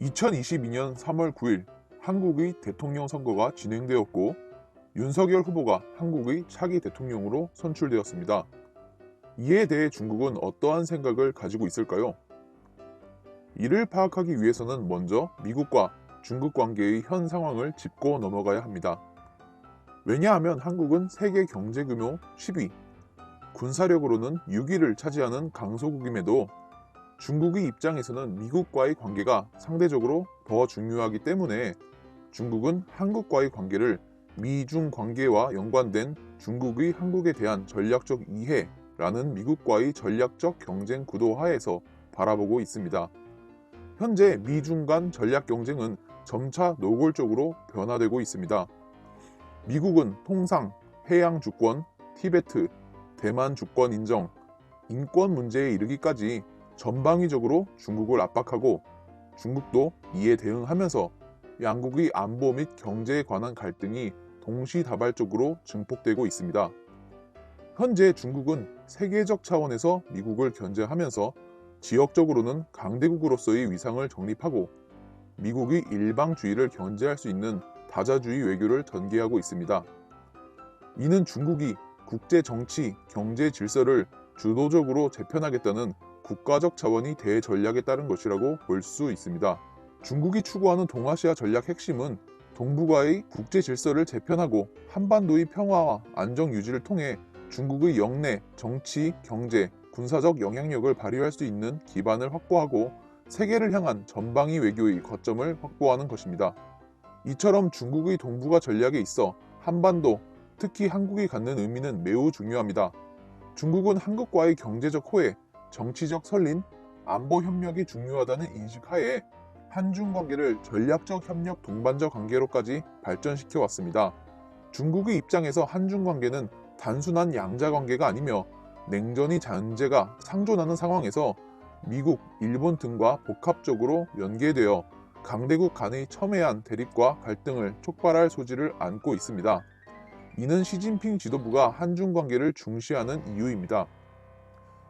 2022년 3월 9일 한국의 대통령 선거가 진행되었고 윤석열 후보가 한국의 차기 대통령으로 선출되었습니다. 이에 대해 중국은 어떠한 생각을 가지고 있을까요? 이를 파악하기 위해서는 먼저 미국과 중국 관계의 현 상황을 짚고 넘어가야 합니다. 왜냐하면 한국은 세계 경제 규모 10위, 군사력으로는 6위를 차지하는 강소국임에도 중국의 입장에서는 미국과의 관계가 상대적으로 더 중요하기 때문에 중국은 한국과의 관계를 미중 관계와 연관된 중국의 한국에 대한 전략적 이해라는 미국과의 전략적 경쟁 구도 하에서 바라보고 있습니다. 현재 미중 간 전략 경쟁은 점차 노골적으로 변화되고 있습니다. 미국은 통상 해양 주권, 티베트, 대만 주권 인정, 인권 문제에 이르기까지 전방위적으로 중국을 압박하고 중국도 이에 대응하면서 양국의 안보 및 경제에 관한 갈등이 동시다발적으로 증폭되고 있습니다. 현재 중국은 세계적 차원에서 미국을 견제하면서 지역적으로는 강대국으로서의 위상을 정립하고 미국의 일방주의를 견제할 수 있는 다자주의 외교를 전개하고 있습니다. 이는 중국이 국제 정치, 경제 질서를 주도적으로 재편하겠다는 국가적 자원이 대전략에 따른 것이라고 볼 수 있습니다. 중국이 추구하는 동아시아 전략 핵심은 동북아의 국제 질서를 재편하고 한반도의 평화와 안정 유지를 통해 중국의 영내 정치, 경제, 군사적 영향력을 발휘할 수 있는 기반을 확보하고 세계를 향한 전방위 외교의 거점을 확보하는 것입니다. 이처럼 중국의 동북아 전략에 있어 한반도, 특히 한국이 갖는 의미는 매우 중요합니다. 중국은 한국과의 경제적 호혜, 정치적 설린, 안보 협력이 중요하다는 인식 하에 한중 관계를 전략적 협력 동반자 관계로까지 발전시켜 왔습니다. 중국의 입장에서 한중 관계는 단순한 양자 관계가 아니며 냉전이 잔재가 상존하는 상황에서 미국, 일본 등과 복합적으로 연계되어 강대국 간의 첨예한 대립과 갈등을 촉발할 소지를 안고 있습니다. 이는 시진핑 지도부가 한중 관계를 중시하는 이유입니다.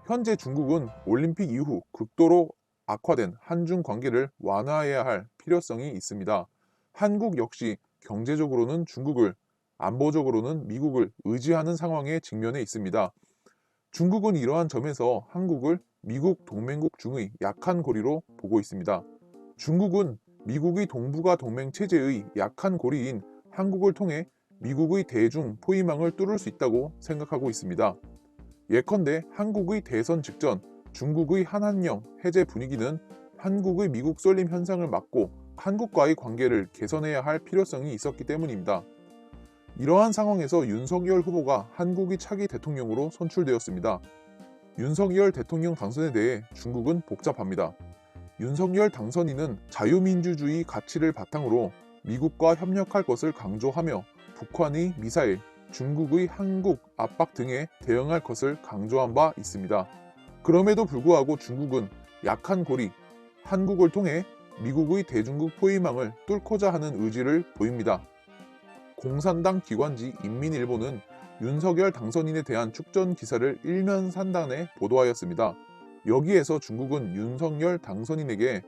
현재 중국은 올림픽 이후 극도로 악화된 한중 관계를 완화해야 할 필요성이 있습니다. 한국 역시 경제적으로는 중국을, 안보적으로는 미국을 의지하는 상황에 직면해 있습니다. 중국은 이러한 점에서 한국을 미국 동맹국 중의 약한 고리로 보고 있습니다. 중국은 미국의 동북아 동맹 체제의 약한 고리인 한국을 통해 미국의 대중 포위망을 뚫을 수 있다고 생각하고 있습니다. 예컨대 한국의 대선 직전 중국의 한한령 해제 분위기는 한국의 미국 쏠림 현상을 막고 한국과의 관계를 개선해야 할 필요성이 있었기 때문입니다. 이러한 상황에서 윤석열 후보가 한국의 차기 대통령으로 선출되었습니다. 윤석열 대통령 당선에 대해 중국은 복잡합니다. 윤석열 당선인은 자유민주주의 가치를 바탕으로 미국과 협력할 것을 강조하며 북한의 미사일, 중국의 한국 압박 등에 대응할 것을 강조한 바 있습니다. 그럼에도 불구하고 중국은 약한 고리, 한국을 통해 미국의 대중국 포위망을 뚫고자 하는 의지를 보입니다. 공산당 기관지 인민일보는 윤석열 당선인에 대한 축전 기사를 일면 산단에 보도하였습니다. 여기에서 중국은 윤석열 당선인에게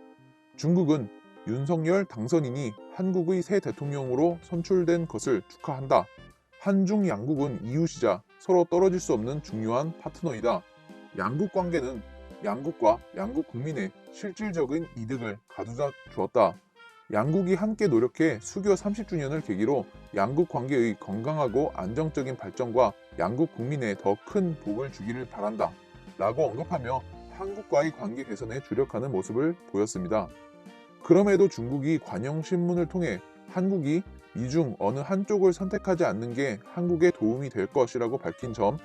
중국은 윤석열 당선인이 한국의 새 대통령으로 선출된 것을 축하한다. 한중 양국은 이웃이자 서로 떨어질 수 없는 중요한 파트너이다. 양국 관계는 양국과 양국 국민의 실질적인 이득을 가져다 주었다. 양국이 함께 노력해 수교 30주년을 계기로 양국 관계의 건강하고 안정적인 발전과 양국 국민에 더 큰 복을 주기를 바란다. 라고 언급하며 한국과의 관계 개선에 주력하는 모습을 보였습니다. 그럼에도 중국이 관영신문을 통해 한국이 미중 어느 한쪽을 선택하지 않는 게 한국에 도움이 될 것이라고 밝힌 점,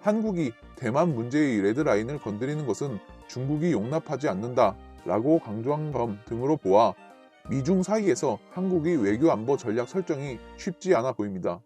한국이 대만 문제의 레드라인을 건드리는 것은 중국이 용납하지 않는다 라고 강조한 점 등으로 보아 미중 사이에서 한국의 외교 안보 전략 설정이 쉽지 않아 보입니다.